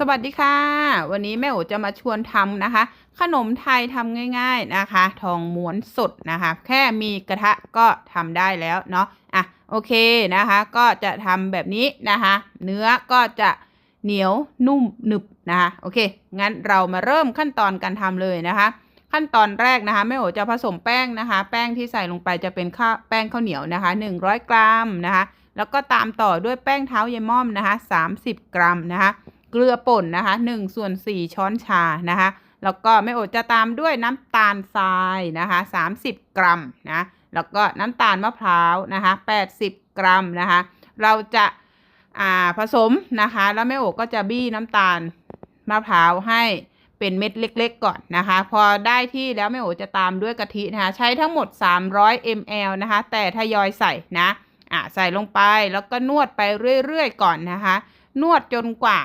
สวัสดีค่ะ วันนี้แม่โอจะมาชวนทำนะคะ ขนมไทยทำง่าย ๆนะคะ ทองม้วนสดนะคะ แค่มีกระทะก็ทำได้แล้วเนาะอะโอเคนะคะ ก็จะทำแบบนี้นะคะ เนื้อก็จะเหนียวนุ่มหนึบนะคะโอเค งั้นเรามาเริ่มขั้นตอนการทำเลยนะคะ ขั้นตอนแรกนะคะแม่โอจะผสมแป้งนะคะ แป้งที่ใส่ลงไปจะเป็นข้าวแป้งข้าวเหนียวนะคะ 100 กรัมนะคะ แล้วก็ตามต่อด้วยแป้งเท้ายายม่อมนะคะ 30 กรัมนะคะ เกลือป่นนะคะ1ส่วน4ช้อนชานะคะแล้วก็แม่โอจะตามด้วยน้ำตาลทรายนะคะ30 กรัมนะแล้วก็น้ำตาลมะพร้าวนะคะ80 กรัมนะคะเราจะอ่าผสมนะคะ แล้วแม่โอก็จะบี้น้ำตาลมะพร้าวให้เป็นเม็ดเล็ก ๆ ก่อนนะคะ พอได้ที่แล้วแม่โอจะตามด้วยกะทินะคะ ใช้ทั้งหมด 300 ml นะคะ แต่ทยอยใส่นะอ่าใส่ลงไปแล้วก็นวดไปเรื่อย ๆ ก่อนนะคะ นวดจนกว่า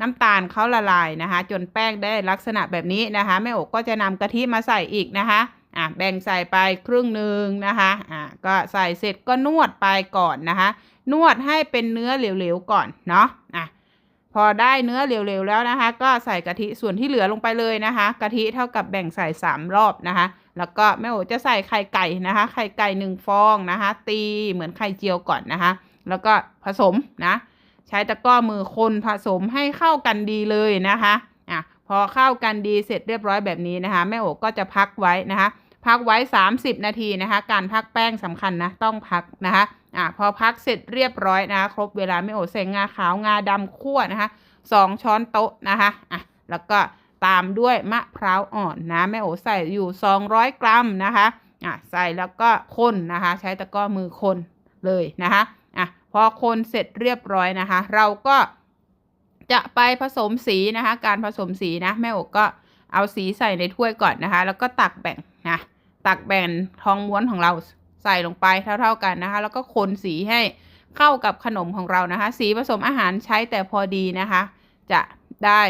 น้ำตาลเขาละลายนะคะ จนแป้งได้ลักษณะแบบนี้นะคะแม่โอกก็จะนำกะทิมาใส่อีกนะคะอะแบ่งใส่ไปครึ่งหนึ่งนะคะอะก็ใส่เสร็จก็นวดไปก่อนนะคะ นวดให้เป็นเนื้อเหลวๆก่อนเนาะอะพอได้เนื้อเหลวๆแล้วนะคะ ก็ใส่กะทิส่วนที่เหลือลงไปเลยนะคะกะทิเท่ากับแบ่งใส่สามรอบนะคะ แล้วก็แม่โอจะใส่ไข่ไก่นะคะ ไข่ไก่หนึ่งฟองนะคะ ตีเหมือนไข่เจียวก่อนนะคะ แล้วก็ผสมนะ ใช้ตะกร้อมือคนผสมให้เข้ากันดีเลยนะคะอะพอเข้ากันดีเสร็จเรียบร้อยแบบนี้นะคะแม่โอก็จะพักไว้นะคะ พักไว้ 30 นาทีนะคะ การพักแป้งสำคัญนะต้องพักนะคะอะพอพักเสร็จเรียบร้อยนะคะครบเวลาแม่โอใส่งาขาวงาดำคั่วนะคะสองช้อนโต๊ะนะคะอะแล้วก็ตามด้วยมะพร้าวอ่อนนะแม่โอใส่อยู่ 200 กรัมนะคะอะใส่แล้วก็คนนะคะ ใช้ตะกร้อมือคนเลยนะคะ อะพอคนเสร็จเรียบร้อยนะคะ เราก็จะไปผสมสีนะคะ การผสมสีนะแม่โอก็เอาสีใส่ในถ้วยก่อนนะคะ แล้วก็ตักแบ่งนะตักแบ่งทองม้วนของเราใส่ลงไปเท่า ๆกันนะคะ แล้วก็คนสีให้เข้ากับขนมของเรานะคะ สีผสมอาหารใช้แต่พอดีนะคะ จะได้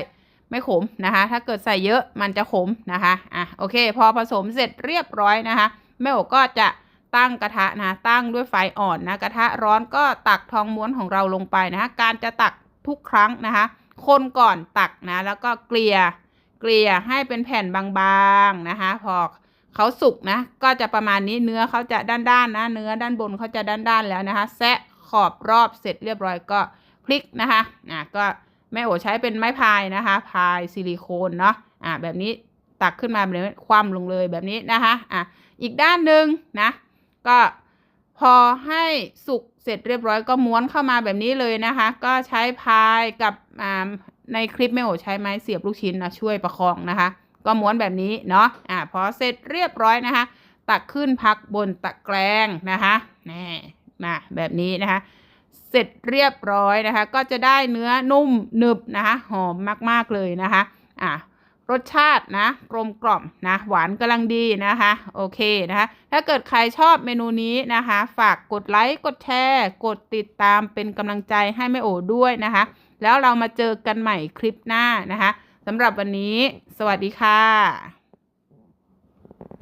ไม่ขมนะคะ ถ้าเกิดใส่เยอะมันจะขมนะคะอะโอเค พอผสมเสร็จเรียบร้อยนะคะแม่โอก็จะ ตั้งกระทะนะตั้งด้วยไฟอ่อนนะกระทะร้อนก็ตักทองม้วนของเราลงไปนะคะการจะตักทุกครั้งนะคะ คนก่อนตักนะแล้วก็เกลี่ยเกลี่ยให้เป็นแผ่นบางๆนะคะพอเขาสุกนะก็จะประมาณนี้เนื้อเขาจะด้านๆนะเนื้อด้านบนเขาจะด้านๆแล้วนะคะ แซะขอบรอบเสร็จเรียบร้อยก็พลิกนะคะอะก็แม่โอใช้เป็นไม้พายนะคะ พายซิลิโคนเนาะอะแบบนี้ตักขึ้นมาแบบนี้คว่ำลงเลยแบบนี้นะคะอะอีกด้านหนึ่งนะ ก็พอให้สุกเสร็จเรียบร้อยก็ม้วนเข้ามาแบบนี้เลยนะคะ ก็ใช้พายกับในคลิปแม่โอใช้ไม้เสียบลูกชิ้นนะช่วยประคองนะคะ ก็ม้วนแบบนี้เนาะอ่าพอเสร็จเรียบร้อยนะคะ ตักขึ้นพักบนตะแกรงนะคะนี่มาแบบนี้นะคะ เสร็จเรียบร้อยนะคะ ก็จะได้เนื้อนุ่มหนึบนะคะ หอมมากๆเลยนะคะอ่า รสชาตินะ กลมกล่อมนะ หวานกำลังดีนะคะ โอเคนะคะ ถ้าเกิดใครชอบเมนูนี้นะคะ ฝากกดไลค์กดแชร์ กดติดตามเป็นกำลังใจให้แม่โอด้วยนะคะ แล้วเรามาเจอกันใหม่คลิปหน้านะคะสำหรับวันนี้ สวัสดีค่ะ